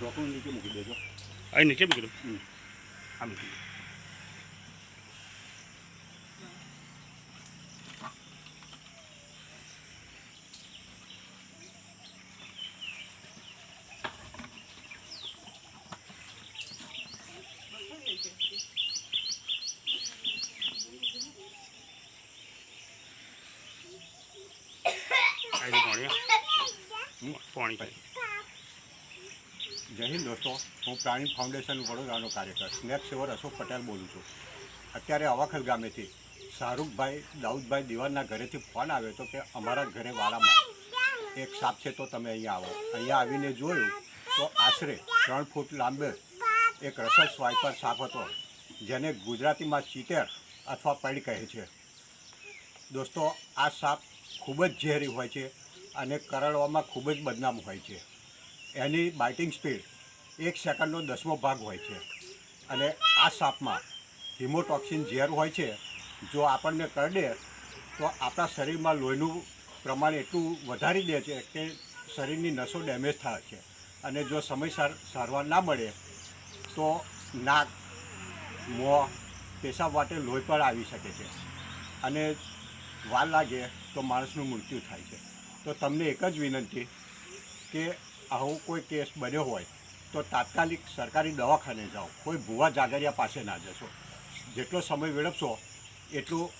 যখন নিচে মুখে দিয়ে যাও আই নিচে মুখে আমি 아이고 말이야. પાણી જય હિન્દ દોસ્તો, હું પ્રાણી ફાઉન્ડેશન વડોદરાનો કાર્યકર, સ્નેક સેવર અશોક પટેલ બોલું છું. અત્યારે અવાખલ ગામેથી શાહરૂખભાઈ, દાઉદભાઈ દિવાનના ઘરેથી ફોન આવ્યો હતો કે અમારા ઘરે વાડામાં એક સાપ છે તો તમે અહીંયા આવો. અહીંયા આવીને જોયું તો આશરે ત્રણ ફૂટ લાંબે એક રસદ સ્વાઈપર સાપ હતો, જેને ગુજરાતીમાં ચીતેર અથવા પૈડ કહે છે. દોસ્તો, આ સાપ ખૂબ જ ઝેરી હોય છે અને કરડવામાં ખૂબ જ બદનામ હોય છે. એની બાઇટિંગ સ્પીડ એક સેકન્ડનો દસમો ભાગ હોય છે. અને આ સાપમાં હિમોટોક્સિન ઝેર હોય છે. જો આપણને કરડે, તો આપણા શરીરમાં લોહીનું પ્રમાણ એટલું વધારી દે છે કે શરીરની નસો ડેમેજ થાય છે. અને જો સમયસર સારવાર ના મળે, તો નાક, મોં, પેશાબ વાટે લોહી પણ આવી શકે છે. અને વાર લાગે તો માણસનું મૃત્યુ થાય છે. તો તમને એક જ વિનંતી કે આવો કોઈ કેસ બન્યો હોય, તો તાત્કાલિક સરકારી દવાખાને જાઓ. કોઈ ભૂવા જાગરિયા પાસે ના જશો. જેટલો સમય વેડપશો એટલું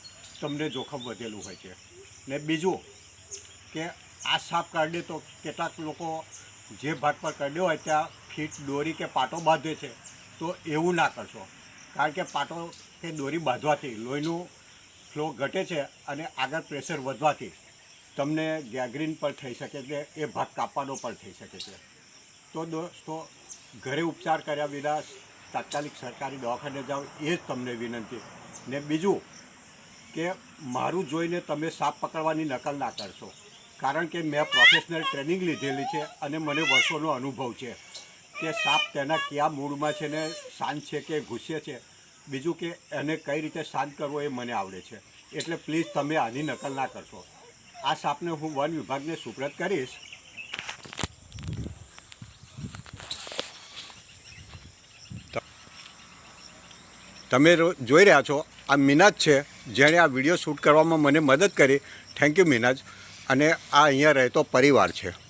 તમને જોખમ વધેલું હોય છે. ને બીજું કે આ સાપ કાઢે તો કેટલાક લોકો જે ભાગ પર કાઢ્યો હોય, ત્યાં ફીટ, દોરી કે પાટો બાંધે છે, તો એવું ના કરશો. કારણ કે પાટો કે દોરી બાંધવાથી લોહીનું ફ્લો ઘટે છે અને આગળ પ્રેશર વધવાથી તમને ગેગ્રીન પણ થઈ શકે છે, એ ભાગ કાપવાનો પણ થઈ શકે છે. તો દોસ્તો, ઘરે ઉપચાર કર્યા વિના તાત્કાલિક સરકારી દવાખાને જાઓ, એ જ તમને વિનંતી. ને બીજું કે મારું જોઈને તમે સાપ પકડવાની નકલ ના કરશો. કારણ કે મેં પ્રોફેશનલ ટ્રેનિંગ લીધેલી છે અને મને વર્ષોનો અનુભવ છે કે સાપ તેના કયા મૂડમાં છે ને શાંત છે કે ગુસ્સે છે. બીજું કે એને કઈ રીતે શાંત કરવો એ મને આવડે છે. એટલે પ્લીઝ તમે આની નકલ ના કરશો. આ સાપને હું વન વિભાગને સુપ્રત કરીશ. તમે જોઈ રહ્યા છો, આ મિનાજ છે, જેણે આ વીડિયો શૂટ કરવામાં મને મદદ કરી. થેન્ક યુ મિનાજ. અને આ અહીંયા રહેતો પરિવાર છે.